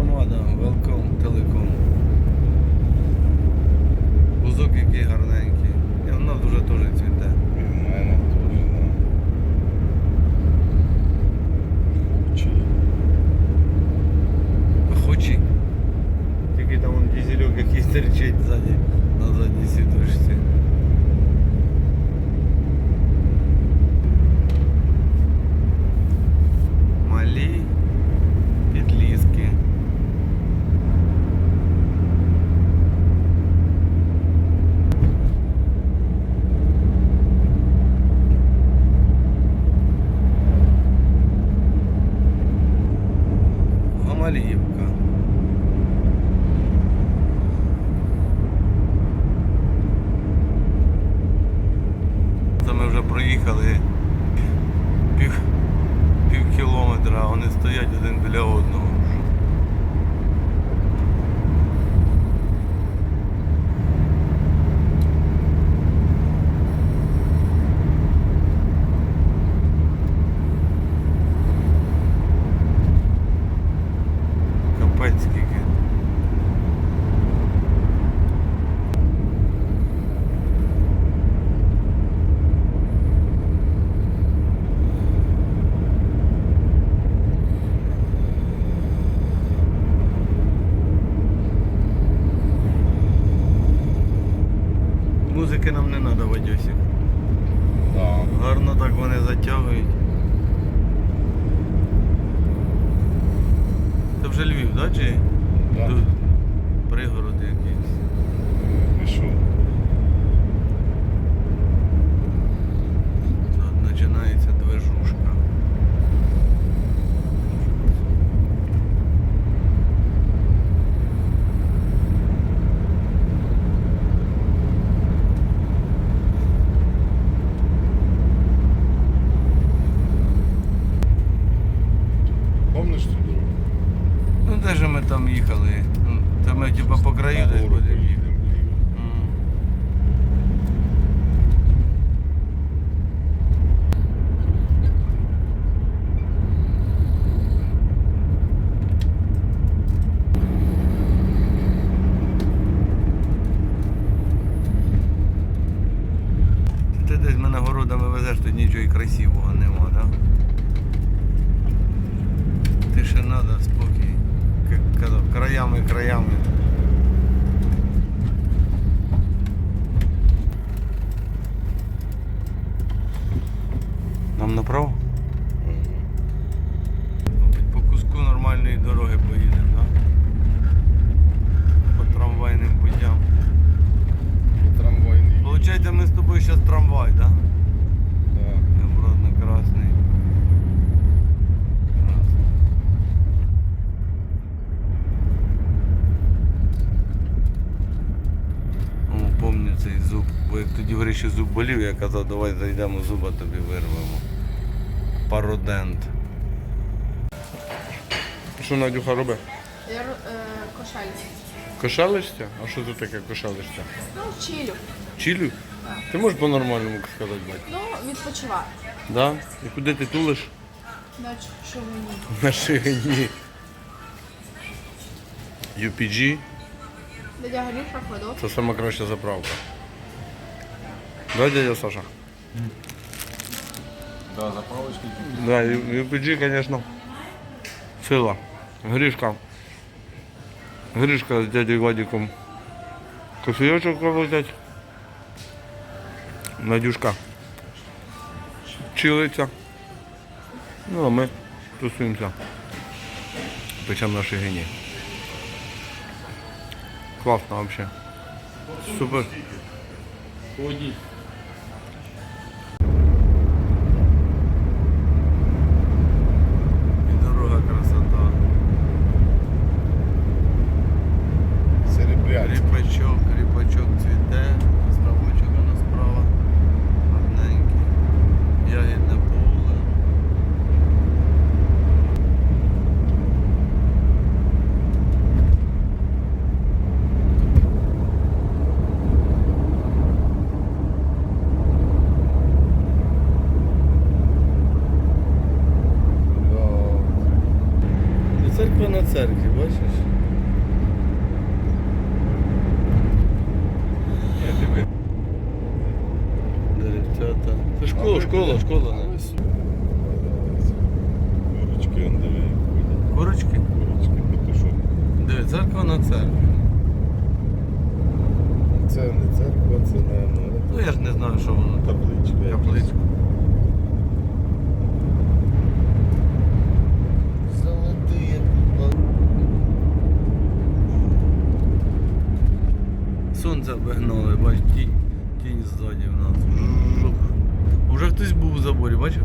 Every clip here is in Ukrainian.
громада, welcome Телеком. Бузок який гарненький. І вона дуже теж цвіте. І в мене дуже Хочі. Хочі. Тільки там он дизельок якийсь торчить ззаді. На задній сідушці. Краями, краями. Нам направо? Мабуть, по куску нормальної дороги поїдемо, так? По трамвайним путям. Трамвайний. Получається, ми з тобою зараз трамвай, так? Да. Обратно-красний. Красний. О, помню цей зуб. Бо як тоді в Гриші зуб болів, я казав, давай зайдемо зуба тобі вирвемо. Пародент. Що Надюха робить? Я е, кошельці. Кошелишся? А що це таке кошелишся? Ну, чилю. Чилю? Ти можеш по-нормальному сказати, бать? Ну, відпочиваю. Да? І куди ти тулиш? На човні. На ширині. UPG Дядя Галюша ходок. це сама краща заправка. Да, дядя Саша? Да, заправочки. Да, Ю- UPG, конечно, сила. Гришка. Гришка з дядей Вадиком. Кофеечок взять. Надюшка. Чилиться. Ну, а ми тусуємося. Печем на шигині. Класно вообще. Супер. Ходіть. І дорога красота. Серебряцький. Ріпачок, ріпачок цвіте, ставочок воно справа. Гарненький. Ягідне поле. Школа, школа, не? Курочки, он диви, ходять. Курочки? Курочки, петушок. Диви, церква на церкві. Це не церква, це не Ну я ж не знаю, що воно там. табличка. якась. Капличка. Золотые. Сонце обігнали, бач, тінь, тінь ззаді в нас. Жух. Уже хтось був у заборі, бачив?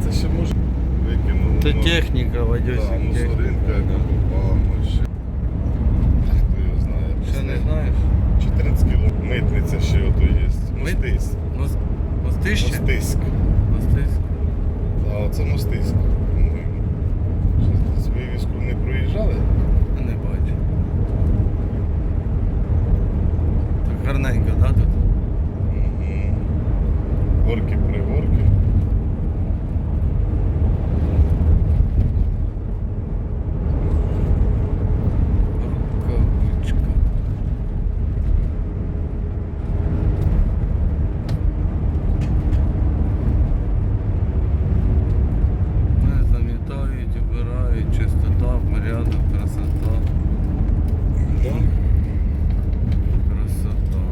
Це ще може викинули. Це ну, техніка, Вадюсик. Да, техніка. мусоринка, яка попала, ну ще. Хто його знає. Ще не знаєш? 14 кіло. Митниця ще ото є. Мит- Мостиськ. Мос- Мостище? Мостиськ. А це по-моєму. Щось десь вивіску не проїжджали? Не бачу. Так гарненько, да, тут? Угу. Горки пригорки. Рукавичка. Не замітають, убирають, чистота, порядок, красота. Да? Красота.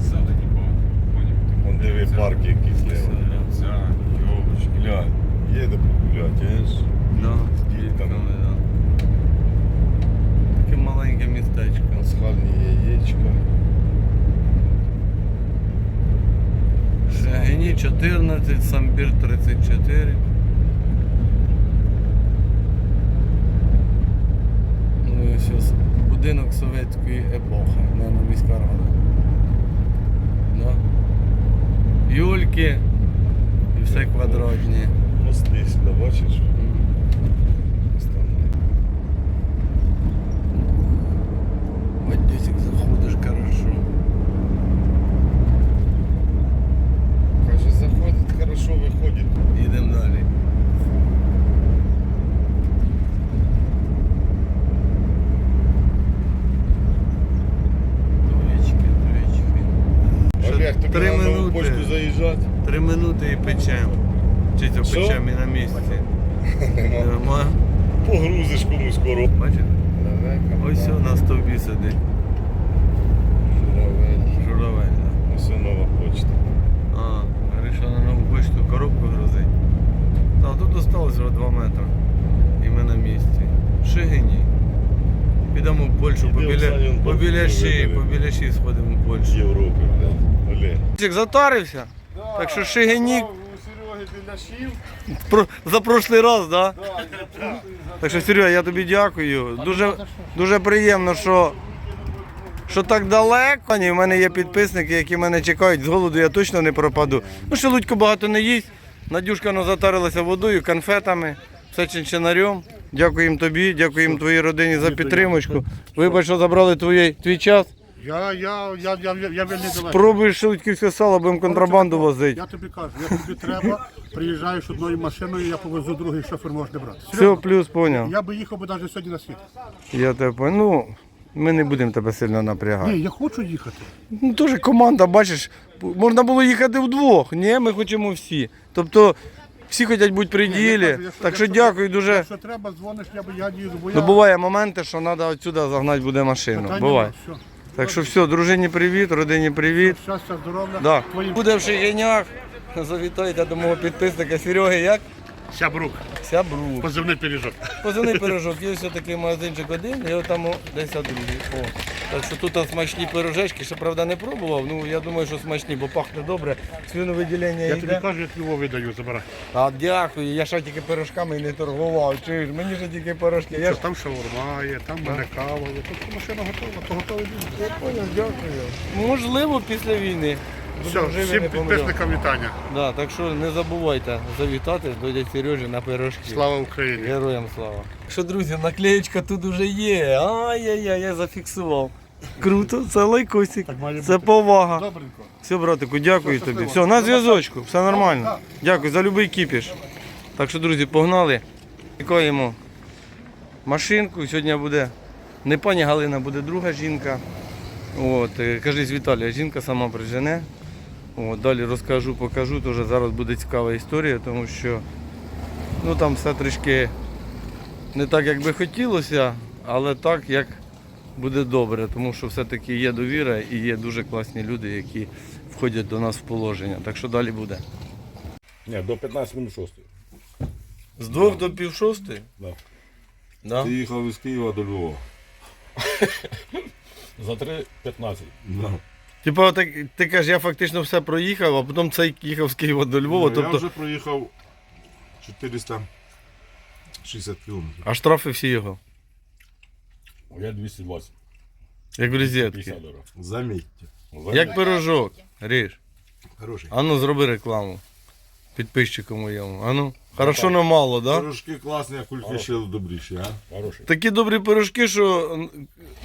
Зелені поняв. Вон диви парк якийсь лево. Ця, йовочки. Глянь, є де погуляти, аж. Да, Там. дітками, да. Таке маленьке містечко. Пасхальні яєчка. Шагині 14, Самбір 34. Ну і ось ось будинок совєтської епохи, наверное, міська рада. Да? Юльки і все квадратні. Мостись, бачиш? М. Ось там. Вадюсик, заходиш хорошо. Каже, заходить, хорошо виходить. Їдемо далі. Двоєчки, двоєчки. Ще Олег, тобі три на нову минути. почту заїжджати? Три минути і печем. Чи то Що? печем і на місці. Нема. Нема. Погрузиш комусь скоро. Бачите? Ось о, на стовбі сидить. Журавель. да. Ось нова почта. А, Гриша на нову почту коробку грузить. Та тут осталось вже 2 метри. І ми на місці. Шигині. Підемо в Польщу, Іди, побіля, побіля шиї, побіля шиї сходимо в Польщу. Європи, блядь. Олег. Чик, Затарився? Так що Шигинік У про, за прошлий раз, да? Так що, Серега, я тобі дякую. Дуже, дуже приємно, що, що так далеко. Ні, в мене є підписники, які мене чекають. З голоду я точно не пропаду. Ну, Шелудько багато не їсть. Надюшка ну, затарилася водою, конфетами, все чинчинарем. Дякуємо тобі, дякуємо твоїй родині за підтримочку. Вибач, що забрали твій, твій час. Я, я, я, я, я, я вельми далеко. Пробуєш шелудьківське сало, будемо контрабанду возити. Я тобі кажу, як тобі треба, приїжджаєш одною машиною, я повезу другий шофер можна брати. Все, плюс, поняв. Я би їхав би навіть сьогодні на світ. Я тебе. Ну, ми не будемо тебе сильно напрягати. Ні, я хочу їхати. Ну, теж команда, бачиш, можна було їхати вдвох. Ні, ми хочемо всі. Тобто всі хочуть бути при ділі. Так що дякую дуже. Якщо треба, дзвониш, я би я їду, бо я... Ну буває моменти, що треба отсюди загнати буде машину. Питань Буває. нема, все. Так що все, дружині привіт, родині привіт. Щастя, здоров'я. Да. Буде в Шигенях. Завітайте до мого підписника Сереги, як? Сябрук, Сябру. позивний пиріжок. Позивний пирожок, є все такий магазинчик один, і там десь другий. О. Так що тут смачні пирожечки, ще правда не пробував. Ну я думаю, що смачні, бо пахне добре. Свиновиділення Я йде. тобі кажу, як його видаю, забирай. А дякую, я ще тільки пирожками не торгував. Чуєш, мені ще тільки пирожки. Я ж Там шаурма є, там мене кава є. Тобто машина готова, то готовий бізнес. понял, дякую. Можливо, після війни. Все, всім підписникам вітання. Да, так що не забувайте завітати до дядь Сережі на пирожки. Слава Україні! Героям слава. Що, друзі, наклеєчка тут уже є. Ай-яй-яй, я зафіксував. Круто, це лайкосик. Це повага. Добренько. Все, братику, дякую Все, тобі. Все, на зв'язочку, все нормально. Дякую за любий кіпіш. Так що, друзі, погнали. Чекаємо машинку. Сьогодні буде не пані Галина, буде друга жінка. От, е, кажись, Віталія, жінка сама прижене. От, далі розкажу, покажу. Тоже зараз буде цікава історія, тому що ну, там все трішки не так, як би хотілося, але так, як буде добре, тому що все-таки є довіра і є дуже класні люди, які входять до нас в положення. Так що далі буде. Ні, до 15 минут 6. З двох до пів шостої? Да. Да? Ти їхав із Києва до Львова. За 3.15. Да. Типа, так, ти кажеш, я фактично все проїхав, а потім цей їхав з Києва до Львова, Ну, Я тобто, вже проїхав 460 кілометрів. а штрафи всі його. Я 220. Як в 50 розетки. доларів. Замітьте. Як пирожок. Ріж. Хороший. Ану, зроби рекламу. Підписчику моєму. Ану. Хорошо, но мало, да? Пирожки класні, а кульки ще добріші, а? Хороший. Такі добрі пирожки, що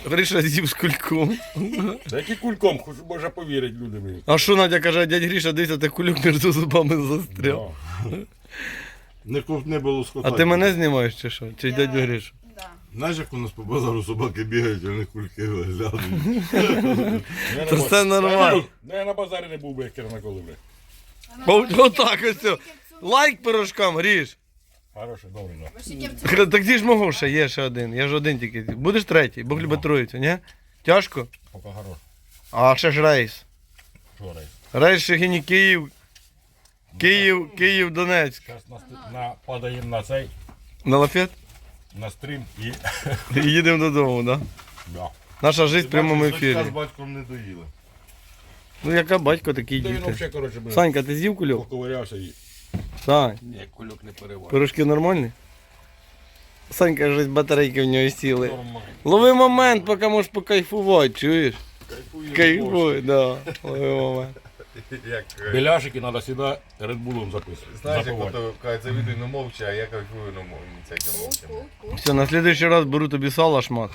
Гриша з'їв з кульком. Та який кульком, хоч може повірити люди мені. А що Надя каже, дядь Гріша, дивися, ти кульок між зубами застряв. Не, куп- не було скота. А ти мене знімаєш чи що? Чи дядю Гришу? Знаєш, як у нас по базару собаки бігають, вони кульки глядуть. Я Це на все баз- нормально. Я, я на базарі не був би, як кернаколи, бля. О- Отак ось. Лайк пирожкам, Гріш. Хороший, добрий, да. Так ті ж мого ще є ще один. Я ж один тільки. Будеш третій, Бог любить троїцю, ні? Тяжко? Пока хорош. А ще ж рейс. Що рейс? Рейс Шегині Київ. Київ, Київ, Донецьк. Зараз на, на, падаємо на цей, На лафет? на стрім і... І їдемо додому, так? Да? Да. Наша життя в прямому ефірі. з батьком не доїли. Ну яка батько, такі Та він діти. взагалі, коротше, Санька, ти з'їв кульок? поковирявся і... Сань, Ні, кульок не переварив. пирожки нормальні? Санька вже батарейки в нього сіли. Нормально. Лови момент, поки можеш покайфувати, чуєш? Кайфує. Кайфуй, да. Лови момент. Як, Біляшики треба сюди редбулом записувати. знаєш, як Запивати. ото кажуть, завідуй на мовча, а я кайфую на мовча. Все, на следующий раз беру тобі сало шмат.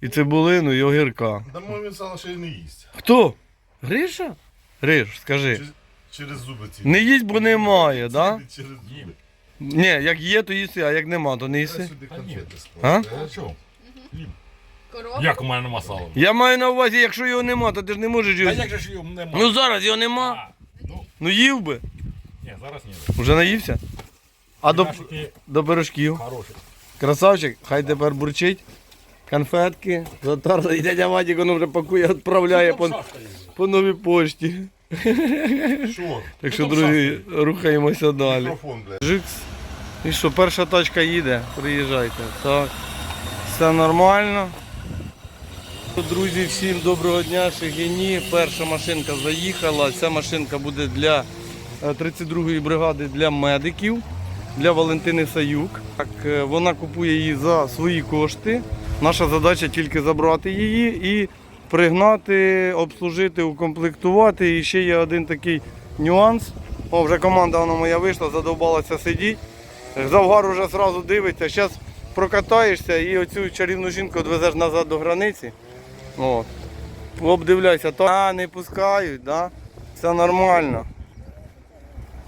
І цибулину, і огірка. Та сало ще й не їсть. Хто? Гриша? Гриш, скажи. Через, через зуби ці. Не їсть, бо немає, да? Через зуби. Ні, як є, то їси, а як нема, то не їси. сюди конфети склад. А? А коробку. Як у мене нема сала? Я маю на увазі, якщо його нема, то ти ж не можеш Та його. як же ж його нема? Ну зараз його нема. А, ну, Ну їв би. ні, зараз ні. Уже наївся? А до, Біляшики до пирожків. хороші. Красавчик, хай тепер бурчить. Конфетки, затерли, і дядя Вадік воно вже пакує, відправляє по, по новій пошті. Що? Так що, друзі, рухаємося далі. Мікрофон, блядь. Жикс. І що, перша тачка їде, приїжджайте. Так. Все нормально. Друзі, всім доброго дня, Шегині. Перша машинка заїхала. Ця машинка буде для е, 32-ї бригади для медиків, для Валентини Саюк. Так, е, вона купує її за свої кошти. Наша задача тільки забрати її і пригнати, обслужити, укомплектувати. І ще є один такий нюанс. О, вже команда вона моя вийшла, задовбалася сидіти. Завгар уже одразу дивиться. Зараз прокатаєшся і оцю чарівну жінку відвезеш назад до границі. От. Обдивляйся, то а, не пускають, да? все нормально.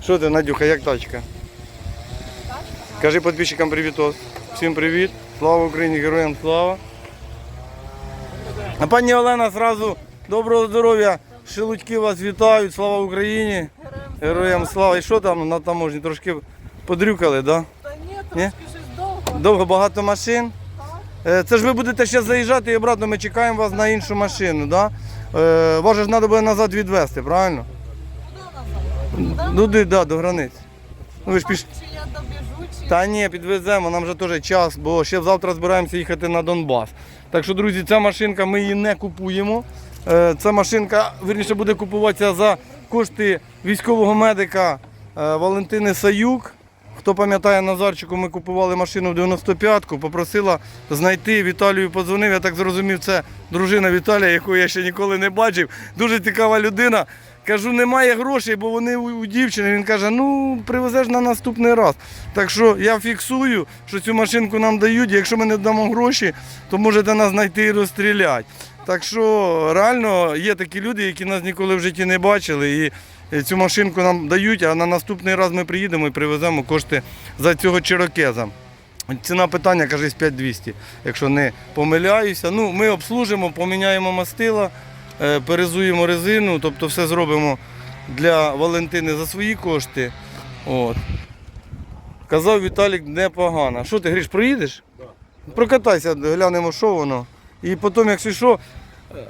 Що ти, Надюха, як тачка? Кажи підписчикам привітос. Всім привіт. Слава Україні, героям слава. А пані Олена зразу доброго здоров'я. Шелудьки вас вітають. Слава Україні. Героям слава. І що там на таможні? Трошки подрюкали, так? Да? Та ні, трошки щось довго. Довго багато машин. Е, Це ж ви будете ще заїжджати і обратно ми чекаємо вас на іншу машину, да? Е, Вас ж треба буде назад відвезти, правильно? Куди назад? Ну, де, да, до границі. Ну, ви ж піш... Та ні, підвеземо, нам вже теж час, бо ще завтра збираємося їхати на Донбас. Так що, друзі, ця машинка ми її не купуємо. Е, Ця машинка, вірніше, буде купуватися за кошти військового медика е, Валентини Саюк. Хто пам'ятає Назарчику, ми купували машину в 95-ку, попросила знайти Віталію подзвонив. Я так зрозумів, це дружина Віталія, яку я ще ніколи не бачив. Дуже цікава людина. Кажу, немає грошей, бо вони у, дівчини. Він каже, ну привезеш на наступний раз. Так що я фіксую, що цю машинку нам дають. Якщо ми не дамо гроші, то можете нас знайти і розстріляти. Так що реально є такі люди, які нас ніколи в житті не бачили. І цю машинку нам дають, а на наступний раз ми приїдемо і привеземо кошти за цього чирокеза. Ціна питання, каже, 5200, якщо не помиляюся. Ну, ми обслужимо, поміняємо мастила, е, перезуємо резину, тобто все зробимо для Валентини за свої кошти. От. Казав Віталік непогано. Що ти, Гріш, проїдеш? Прокатайся, глянемо, що воно. І потім, якщо що, е,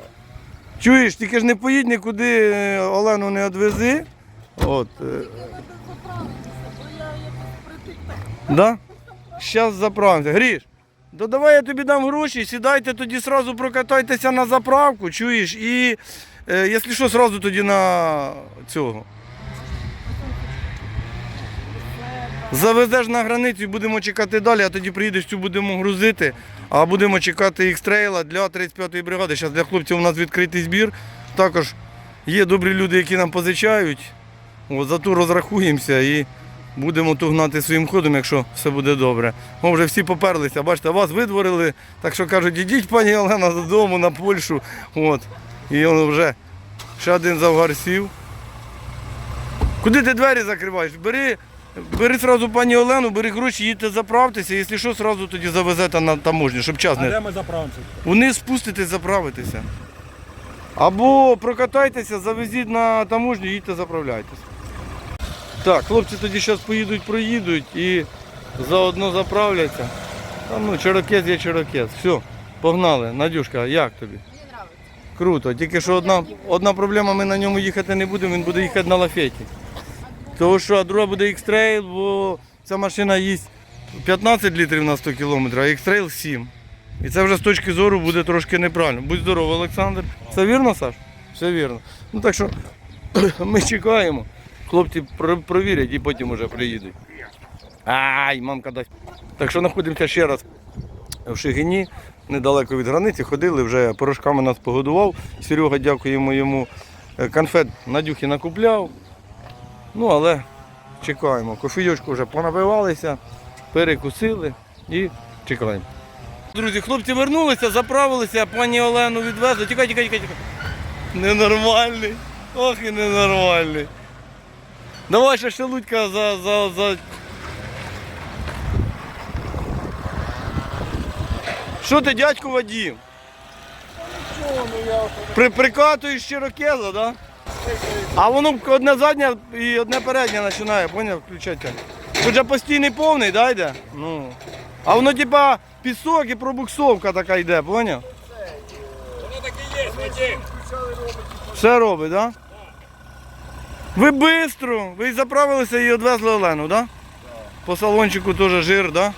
чуєш, тільки ж не поїдь нікуди, е, Олену не відвези. От. е, Да? Зараз заправимося. Гріш, то давай я тобі дам гроші, сідайте тоді сразу прокатайтеся на заправку, чуєш, і е, якщо що, сразу тоді на цього. Завезеш на границю і будемо чекати далі, а тоді приїдеш, цю будемо грузити, а будемо чекати ікстрейла для 35-ї бригади. Зараз для хлопців у нас відкритий збір. Також є добрі люди, які нам позичають. От, за ту розрахуємося і будемо ту гнати своїм ходом, якщо все буде добре. Ми вже всі поперлися, бачите, вас видворили, так що кажуть, ідіть, пані Олена, додому на Польщу. От. І воно вже ще один завгар сів. Куди ти двері закриваєш? Бери, бери сразу пані Олену, бери гроші, їдьте заправтеся, якщо що, сразу тоді завезете на таможню, щоб час не. ми заправимося? Вниз спуститесь, заправитеся. Або прокатайтеся, завезіть на таможню, їдьте заправляйтесь. Так, хлопці тоді зараз поїдуть, проїдуть і заодно заправляться. Та ну, чирокез є чирокез. Все, погнали. Надюшка, як тобі? Мені подобається. Круто. Тільки що одна, одна проблема, ми на ньому їхати не будемо, він буде їхати на лафеті. Тому що а друга буде X-Trail, бо ця машина їсть 15 літрів на 100 кілометрів, а X-Trail 7. І це вже з точки зору буде трошки неправильно. Будь здоровий, Олександр. Все вірно, Саш? Все вірно. Ну так що ми чекаємо. Хлопці провірять і потім вже приїдуть. Ай, мамка дасть. Так що знаходимося ще раз в Шигині, недалеко від границі. Ходили, вже порошками нас погодував. Серега, дякуємо йому. Е, Конфет Надюхи накупляв. Ну, але чекаємо. Кофійочку вже понапивалися, перекусили і чекаємо. Друзі, хлопці вернулися, заправилися, пані Олену відвезли. Тікай, тікай, тікай, тікай. Ненормальний. Ох і ненормальний. Давай ще шелудька за, за, за. Що ти, дядьку Вадім? При, прикатуєш щирокеза, да? А воно одне заднє і одне переднє починає, поняв, включати. Же постійний повний, да, йде? Ну. А воно типа пісок і пробуксовка така йде, поняв? Воно так і є, Вадим. Все робить, так? Да? Ви швидко, ви заправилися і відвезли Олену, так? Да? По салончику теж жир, так? Да?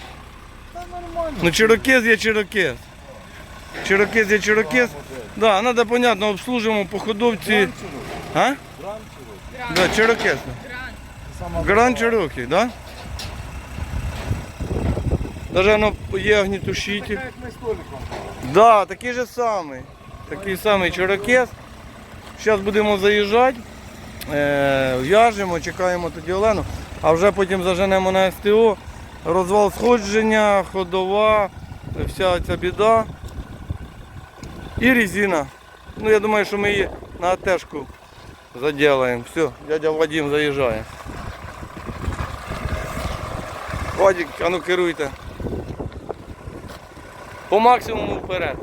Ну чирокез є чирокез. Чирокез є чирокез. Да, треба, понятно, обслужимо по ходовці. А? Да, чирокез. Гранд Чирокі, да? Даже воно є огнітушитель. Да, такий же самий. Такий самий чирокез. Зараз будемо заїжджати, в'яжемо, чекаємо тоді Олену, а вже потім заженемо на СТО. Розвал сходження, ходова, вся ця біда. І резина. Ну я думаю, що ми її на АТшку заділаємо. Все, дядя Вадим заїжджає. Вадик, а ну керуйте. По максимуму вперед.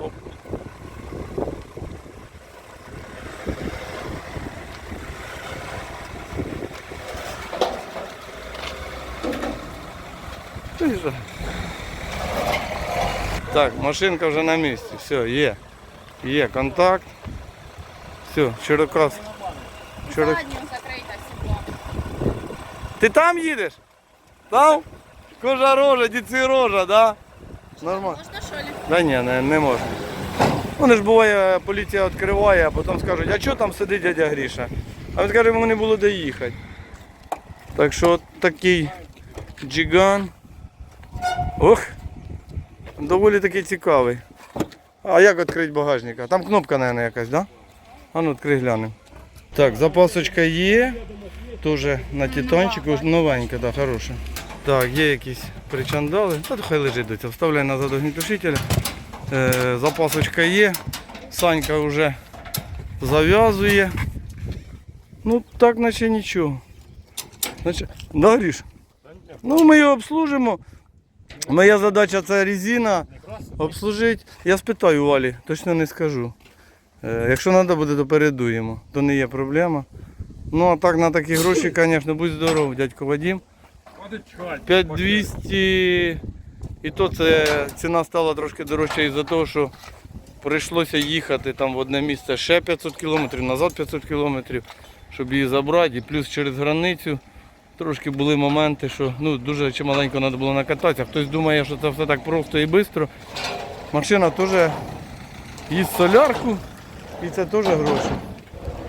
Оп. Ти що? Так, машинка вже на місці. Все, є. Є контакт. Все, широко. Широк... Задню закрита сідло. Ти там їдеш? Там? Кожа рожа, діці рожа, да? Нормально. Можна що ли? Да ні, не, не можна. Вони ж буває, поліція відкриває, а потім скажуть, а що там сидить дядя Гріша? А він каже, йому не було де їхати. Так що от такий джиган. Ох! Доволі таки цікавий. А як відкрити багажника? Там кнопка, мабуть, якась, да? А ну відкрий глянемо. Так, запасочка є. Тоже на титончику, новенька, да, хороша. Так, є якісь причандали. Та хай лежить до цього. Вставляй назад огнітушителя. Е, запасочка є. Санька вже зав'язує. Ну так наче нічого. Наче... Да, Гріш? Ну ми його обслужимо. Моя задача це резина. Обслужити. Я спитаю Валі, точно не скажу. Е, якщо треба буде, то передуємо. То не є проблема. Ну а так на такі гроші, звісно, будь здоров, дядько Вадим. 5200. І то це ціна стала трошки дорожча із-за того, що прийшлося їхати там в одне місце ще 500 кілометрів, назад 500 кілометрів, щоб її забрати. І плюс через границю трошки були моменти, що ну, дуже чималенько треба було накататися. Хтось думає, що це все так просто і швидко. Машина теж їсть солярку і це теж гроші.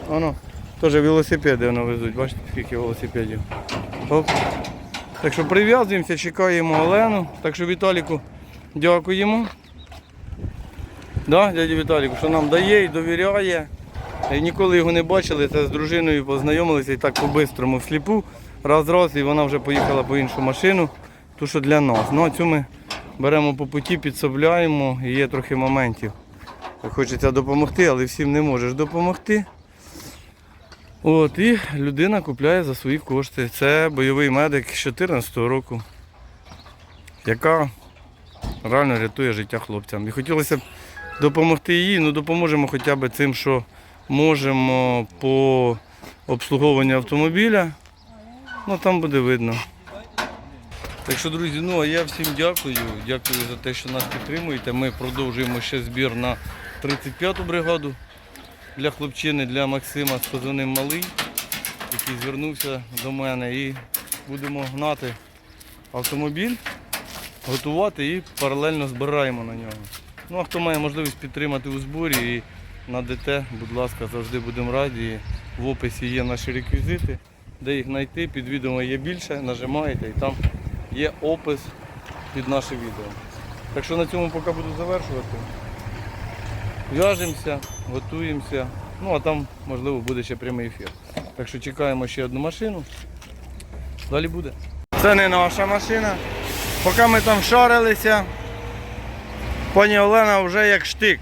Воно, теж велосипеди воно везуть, бачите, скільки велосипедів. Оп. Так що прив'язуємося, чекаємо Олену. Так що Віталіку дякуємо. Да, дяді Віталіку, що нам дає і довіряє. І ніколи його не бачили, це з дружиною познайомилися і так по-бистрому всліпу. Раз-раз, і вона вже поїхала по іншу машину, ту, що для нас. Ну а цю ми беремо по путі, підсобляємо і є трохи моментів. Хочеться допомогти, але всім не можеш допомогти. От, і людина купляє за свої кошти. Це бойовий медик з 2014 року, яка реально рятує життя хлопцям. І хотілося б допомогти їй, ну допоможемо хоча б цим, що можемо по обслуговуванню автомобіля. Ну там буде видно. Так що, друзі, ну а я всім дякую. Дякую за те, що нас підтримуєте. Ми продовжуємо ще збір на 35-ту бригаду для хлопчини, для Максима з позивним малий, який звернувся до мене. І будемо гнати автомобіль, готувати і паралельно збираємо на нього. Ну а хто має можливість підтримати у зборі і на ДТ, будь ласка, завжди будемо раді. В описі є наші реквізити, де їх знайти. Під відео є більше, нажимаєте і там є опис під наше відео. Так що на цьому поки буду завершувати. В'яжемося, готуємося. Ну а там можливо буде ще прямий ефір. Так що чекаємо ще одну машину. Далі буде. Це не наша машина. Поки ми там шарилися, пані Олена вже як штик.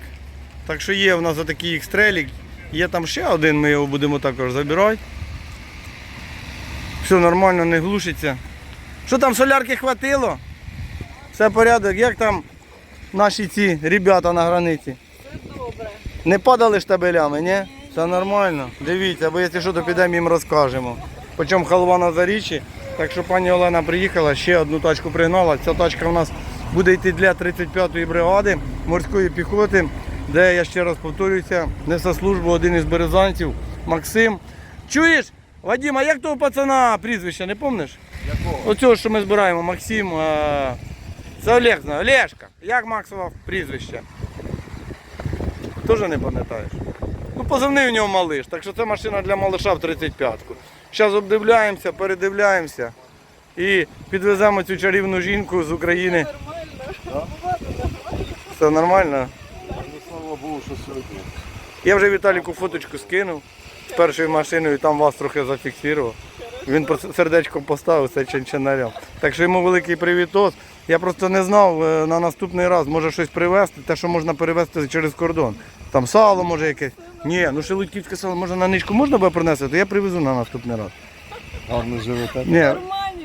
Так що є в нас отакий екстрелік. Є там ще один, ми його будемо також забирати. Все нормально, не глушиться. Що там солярки хватило? Все порядок, як там наші ці ребята на границі? Добре. Не падали штабелями, ні? Все нормально. Дивіться, бо якщо що, то підемо їм розкажемо. Почому халва на зарічі. Так що пані Олена приїхала, ще одну тачку пригнала. Ця тачка у нас буде йти для 35-ї бригади морської піхоти, де я ще раз повторююся, несе службу один із березанців Максим. Чуєш? Вадим, а як того пацана прізвище, не пам'ятаєш? Якого? Оцього, що ми збираємо, Максим. е, Це Олег знає. Олешка. Як Максова прізвище? Теж не пам'ятаєш? Ну, позивний у нього малиш, так що це машина для малиша в 35-ку. Зараз обдивляємося, передивляємося і підвеземо цю чарівну жінку з України. Нормально. Все нормально? Слава Богу, що сьогодні. Я вже Віталіку фоточку скинув першою машиною, там вас трохи зафіксував. Він сердечко поставив це чинчинарем. Так що йому великий привітос. Я просто не знав е, на наступний раз, може щось привезти, те, що можна перевезти через кордон. Там сало може якесь. Ні, ну шелудьківське сало може на ничку можна буде принести, то я привезу на наступний раз. Гарно живете. Ні,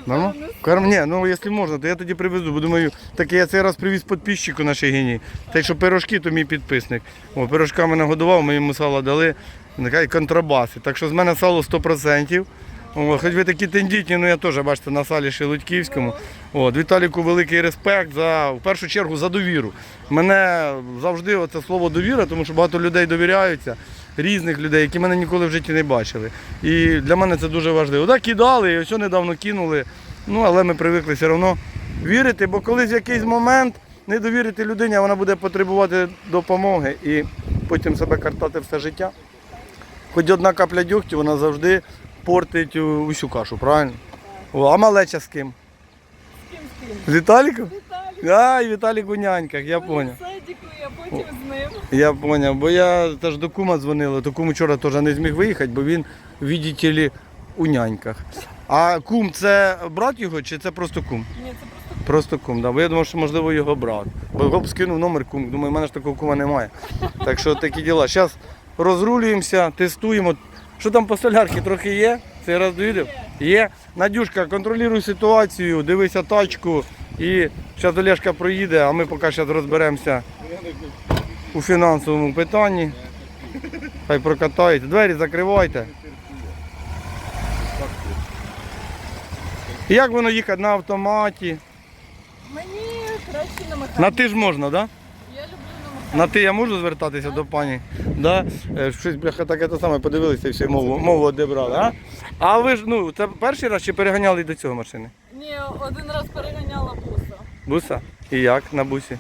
Нормально? Корм, ні, ну якщо можна, то я тоді привезу. Бо думаю, так я цей раз привіз підписчику на Шегині. Та що пирожки, то мій підписник. О, пирожками нагодував, ми йому сало дали. Нехай контрабаси. Так що з мене сало 100%. О, хоч ви такі тендітні, ну я теж бачите на салі Шелудьківському. От, Віталіку великий респект за в першу чергу за довіру. Мене завжди оце слово довіра, тому що багато людей довіряються, різних людей, які мене ніколи в житті не бачили. І для мене це дуже важливо. Так кидали, і ось недавно кинули. Ну, але ми привикли все одно вірити, бо колись в якийсь момент не довірити людині, вона буде потребувати допомоги і потім себе картати все життя. Хоч одна капля дьогтю, вона завжди портить усю кашу, правильно? О, а малеча з ким? З ким з ким? З Віталіком? Віталій. А, і Віталік у няньках, я. Садіку, я потім з ним. Я зрозумів, бо я теж до кума дзвонила, то кум вчора теж не зміг виїхати, бо він, ли, у няньках. А кум це брат його чи це просто кум? Ні, це просто кум. Просто кум, да. Бо я думав, що можливо його брат. Бо гоп скинув номер кум. Думаю, в мене ж такого кума немає. Так що такі діла. Зараз розрулюємося, тестуємо. Що там по солярці трохи є? Цей раз доїдемо? Є. Надюшка, контролюй ситуацію, дивися тачку і зараз Олешка проїде, а ми поки зараз розберемося у фінансовому питанні. Хай прокатається. Двері закривайте. Як воно їхати на автоматі? Мені краще на механіку. На ти ж можна, так? Да? На ти я можу звертатися до пані? Да? Е, Щось бляха таке те саме подивилися і всі мову, мову одебрали. А? а ви ж ну це перший раз чи переганяли і до цього машини? Ні, один раз переганяла буса. Буса? І як на бусі?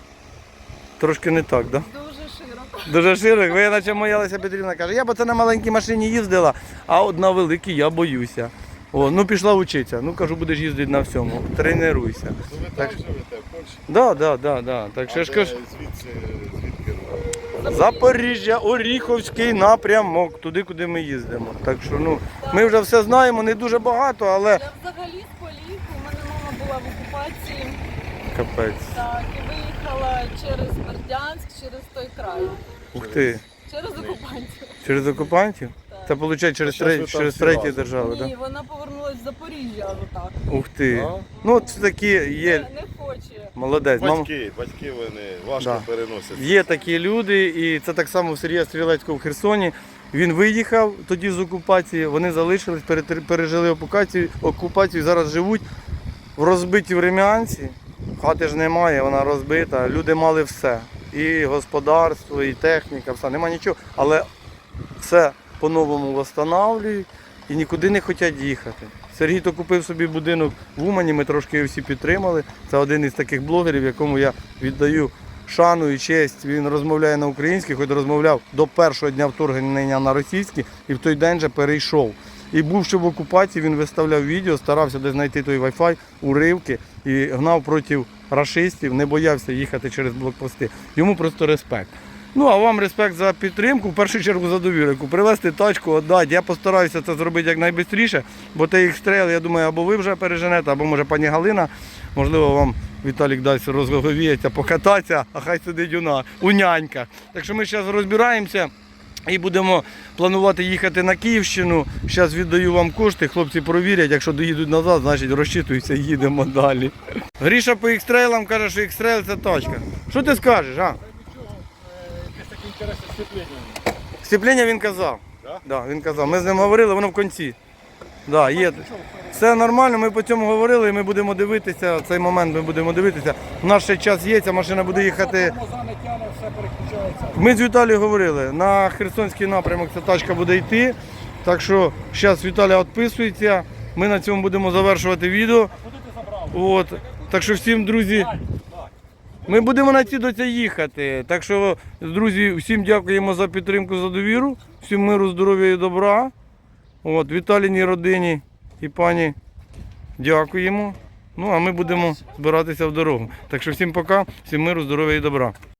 Трошки не так, так? Да? Дуже широко. Дуже широк. Ви наче моя Леся Петрівна каже, я б це на маленькій машині їздила, а от на великій я боюся. О, ну пішла вчитися. Ну кажу, будеш їздити на всьому. Тренуйся. Ви Так живете, в Польщі? Да, да, да, да. Так що ж кажу. Звідси? Запоріжжя, Оріховський напрямок, туди, куди ми їздимо. Так що ну, ми вже все знаємо, не дуже багато, але Я взагалі з Поліку, у мене мама була в окупації. капець. Так, і виїхала через Бердянськ, через той край. Ух ти. Через окупантів. Через окупантів? Це виходить через, щас ви треть, там через треті разом. держави, так? Ні, вона повернулась в Запоріжжя аж отак. Ух ти. А? Ну, це такі є. Не, не хоче. Молодець. Мама. Батьки, батьки вони важко Да. переносять. Є такі люди, і це так само в Сергія Стрілецького в Херсоні. Він виїхав тоді з окупації, вони залишились, перетер- пережили окупацію, окупацію, зараз живуть в розбитій Врем'янці. Хати ж немає, вона розбита. Люди мали все. І господарство, і техніка, все, нема нічого. Але все по-новому встановлюють і нікуди не хочуть їхати. Сергій то купив собі будинок в Умані, ми трошки його всі підтримали. Це один із таких блогерів, якому я віддаю шану і честь. Він розмовляє на українській, хоч розмовляв до першого дня вторгнення на російській, і в той день же перейшов. І бувши в окупації, він виставляв відео, старався десь знайти той Wi-Fi, уривки і гнав проти рашистів, не боявся їхати через блокпости. Йому просто респект. Ну, а вам респект за підтримку, в першу чергу за довіру. Привезти тачку, віддати. Я постараюся це зробити якнайшвидше, бо той екстрел, я думаю, або ви вже переженете, або може пані Галина. Можливо, вам Віталік дасть розговіятися, покататися, а хай сидить у нас, у нянька. Так що ми зараз розбираємося. І будемо планувати їхати на Київщину. Зараз віддаю вам кошти, хлопці провірять. Якщо доїдуть назад, значить розчитуються і їдемо далі. Гріша по ікстрейлам каже, що ікстрейл це тачка. Що ти скажеш, а? Сцеплення він казав. Да? Да, він казав. Ми з ним говорили, воно в кінці. Да, є. Все нормально, ми по цьому говорили і ми будемо дивитися. Цей момент ми будемо дивитися. У нас ще час є, ця машина буде їхати. Ми з Віталією говорили, на Херсонський напрямок ця тачка буде йти. Так що зараз Віталій відписується. Ми на цьому будемо завершувати відео. От. Так що всім, друзі, ми будемо на ці до їхати. Так що, друзі, всім дякуємо за підтримку, за довіру. Всім миру, здоров'я і добра. От, Віталіній родині і пані дякуємо. Ну, а ми будемо збиратися в дорогу. Так що всім пока, всім миру, здоров'я і добра.